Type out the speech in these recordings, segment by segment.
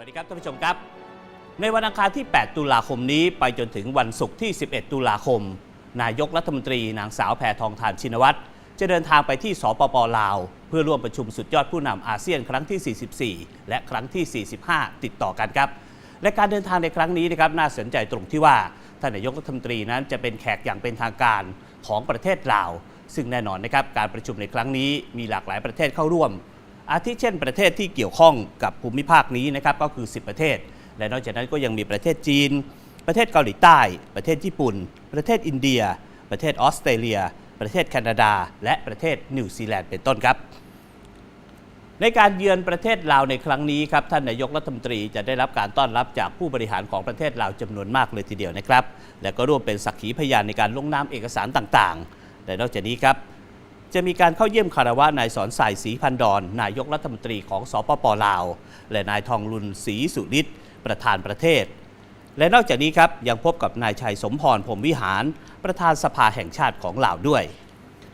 วัสดีครับท่านผู้ชมครับ ในวันอังคารที่ 8 ตุลาคมนี้ไปจนถึงวันศุกร์ที่ 11 ตุลาคม นายกรัฐมนตรีนางสาวแพทองทานชินวัตรจะเดินทางไปที่สปปลาว เพื่อร่วมประชุมสุดยอดผู้นำอาเซียนครั้งที่ 44 และครั้งที่ 45 ติดต่อกันครับและการเดินทางในครั้งนี้นะครับน่าสนใจตรงที่ว่าท่านนายกรัฐมนตรีนั้นจะเป็นแขกอย่างเป็นทางการของประเทศลาว ซึ่งแน่นอนนะครับการประชุมในครั้งนี้มีหลากหลายประเทศเข้าร่วม อาทิเช่นประเทศที่เกี่ยวข้องกับภูมิภาคนี้นะครับก็คือ 10 ประเทศ และนอกจากนั้นก็ยังมีประเทศจีน ประเทศเกาหลีใต้ ประเทศญี่ปุ่น ประเทศอินเดีย ประเทศออสเตรเลีย ประเทศแคนาดา และประเทศนิวซีแลนด์เป็นต้นครับ ในการเยือนประเทศลาวในครั้งนี้ครับท่านนายกรัฐมนตรีจะได้รับการต้อนรับจากผู้บริหารของประเทศลาวจำนวนมากเลยทีเดียวนะครับ และก็ร่วมเป็นสักขีพยานในการลงนามเอกสารต่างๆ และนอกจากนี้ครับ จะมีการเข้าเยี่ยมคารวะนายสอนสายศรีพันดอนนายกรัฐมนตรีของสปปลาว และนายทองลุนศรีสุริศประธานประเทศ และนอกจากนี้ครับยังพบกับนายชัยสมพรพรมวิหาร ประธานสภาแห่งชาติของลาวด้วย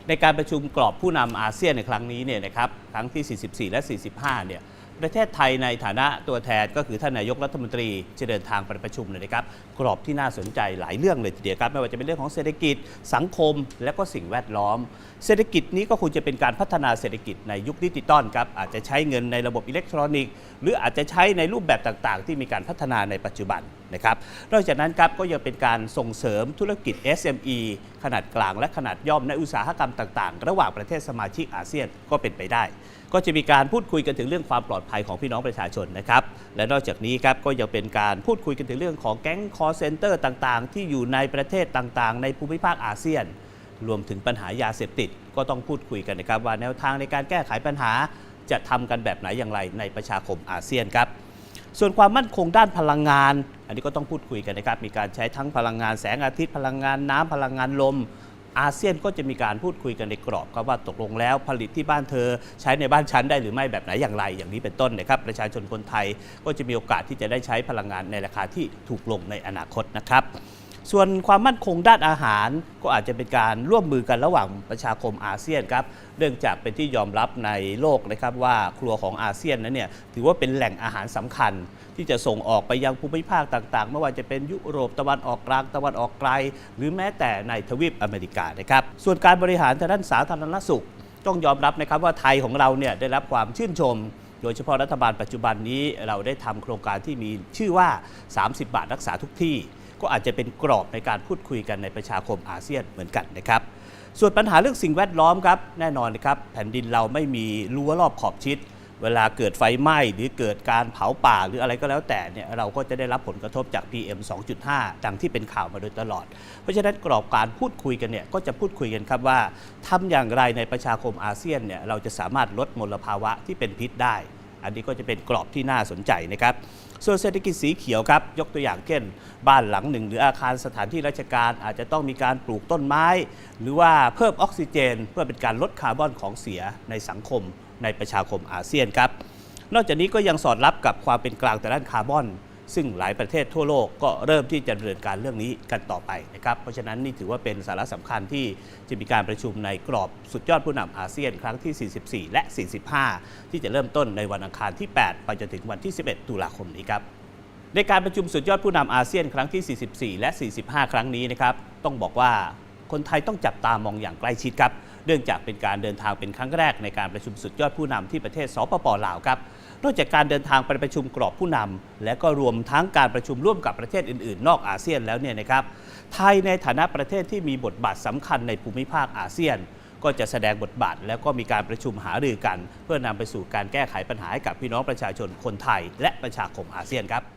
ในการประชุมกรอบผู้นำอาเซียนในครั้งนี้เนี่ยนะครับครั้งที่ 44 และ 45 เนี่ย ประเทศไทยในฐานะตัวแทนก็คือท่านนายกรัฐมนตรีจะเดินทางไปประชุมเลยนะครับ กรอบที่น่าสนใจหลายเรื่องเลยทีเดียวครับ ไม่ว่าจะเป็นเรื่องของเศรษฐกิจสังคมและก็สิ่งแวดล้อม เศรษฐกิจนี้ก็คงจะเป็นการพัฒนาเศรษฐกิจในยุคดิจิตอลครับอาจจะใช้เงินในระบบอิเล็กทรอนิกส์ หรืออาจจะใช้ในรูปแบบต่างๆ ที่มีการพัฒนาในปัจจุบัน นะครับนอกจากนั้นครับก็ยังเป็นการส่งเสริมธุรกิจ SME ขนาดกลางและขนาดย่อมในอุตสาหกรรมต่าง ๆ ระหว่างประเทศสมาชิกอาเซียนก็เป็นไปได้ ก็จะมีการพูดคุยกันถึงเรื่องความปลอดภัยของพี่น้องประชาชนนะครับและนอกจากนี้ครับก็ยังเป็นการพูดคุยกันถึงเรื่องของแก๊งคอร์เซนเตอร์ต่าง ๆ ที่อยู่ในประเทศต่างๆ ในภูมิภาคอาเซียน รวมถึงปัญหายาเสพติด ก็ต้องพูดคุยกันนะครับว่าแนวทางในการแก้ไขปัญหาจะทำกันแบบไหนอย่างไรในประชาคมอาเซียนครับส่วนความมั่นคงด้านพลังงาน อันนี้ก็ต้องพูดคุยกันนะครับ มีการใช้ทั้งพลังงานแสงอาทิตย์พลังงานน้ำพลังงานลม อาเซียนก็จะมีการพูดคุยกันในกรอบครับว่าตกลงแล้วผลิตที่บ้านเธอใช้ในบ้านฉันได้หรือไม่แบบไหนอย่างไรอย่างนี้เป็นต้นนะครับ ประชาชนคนไทยก็จะมีโอกาสที่จะได้ใช้พลังงานในราคาที่ถูกลงในอนาคตนะครับ ส่วนความมั่นคงด้านอาหารก็อาจจะเป็นการร่วมมือกันระหว่างประชาคมอาเซียนครับเนื่องจากเป็นที่ยอมรับในโลกนะครับว่าครัวของอาเซียนนั้นเนี่ยถือว่าเป็นแหล่งอาหารสำคัญ ที่จะส่งออกไปยังภูมิภาคต่างๆ ไม่ว่าจะเป็นยุโรปตะวันออกกลางตะวันออกไกล หรือแม้แต่ในทวีปอเมริกานะครับส่วนการบริหารทางด้านสาธารณสุข ต้องยอมรับนะครับว่าไทยของเราเนี่ยได้รับความชื่นชมโดยเฉพาะรัฐบาลปัจจุบันนี้เราได้ทำโครงการที่มีชื่อว่า 30 บาทรักษาทุกที่ ก็อาจจะเป็นกรอบในการพูดคุยกันในประชาคมอาเซียนเหมือนกันนะครับ ส่วนปัญหาเรื่องสิ่งแวดล้อมครับแน่นอนนะครับแผ่นดินเราไม่มีรั้วรอบขอบชิด เวลาเกิดไฟไหม้หรือเกิดการเผาป่าหรืออะไรก็แล้วแต่เนี่ยเราก็จะได้รับผลกระทบจาก PM 2.5 ดังที่เป็นข่าวมาโดยตลอด เพราะฉะนั้นกรอบการพูดคุยกันเนี่ยก็จะพูดคุยกันครับว่าทำอย่างไรในประชาคมอาเซียนเนี่ยเราจะสามารถลดมลภาวะที่เป็นพิษได้ อันนี้ก็จะเป็นกรอบที่น่าสนใจนะครับส่วนเศรษฐกิจสีเขียวครับ ยกตัวอย่างเช่น บ้านหลังหนึ่ง หรืออาคารสถานที่ราชการอาจจะต้องมีการปลูกต้นไม้ หรือว่าเพิ่มออกซิเจน เพื่อเป็นการลดคาร์บอนของเสียในสังคมในประชาคมอาเซียนครับ นอกจากนี้ก็ยังสอดรับกับความเป็นกลางแต่ด้านคาร์บอน ซึ่งหลายประเทศทั่วโลกก็เริ่มที่จะดำเนินการเรื่องนี้กันต่อไปนะครับเพราะฉะนั้นนี่ถือว่าเป็นสาระสำคัญที่จะมีการประชุมในกรอบสุดยอดผู้นำอาเซียนครั้งที่ 44 และ 45 ที่จะเริ่มต้นในวันอังคารที่ 8 ไปจนถึงวันที่ 11 ตุลาคมนี้ครับในการประชุมสุดยอดผู้นำอาเซียนครั้งที่ 44 และ 45 ครั้งนี้นะครับต้องบอกว่า คนไทยต้องจับตามองอย่างใกล้ชิดครับ เนื่องจากเป็นการเดินทางเป็นครั้งแรกในการประชุมสุดยอดผู้นำที่ประเทศสปปลาวครับนอกจากการเดินทางไปประชุมกรอบผู้นำและก็รวมทั้งการประชุมร่วมกับประเทศอื่น ๆ นอกอาเซียนแล้วเนี่ยนะครับไทยในฐานะประเทศที่มีบทบาทสำคัญในภูมิภาคอาเซียน ก็จะแสดงบทบาท แล้วก็มีการประชุมหารือกัน เพื่อนำไปสู่การแก้ไขปัญหาให้กับพี่น้องประชาชนคนไทย และประชาคมอาเซียนครับ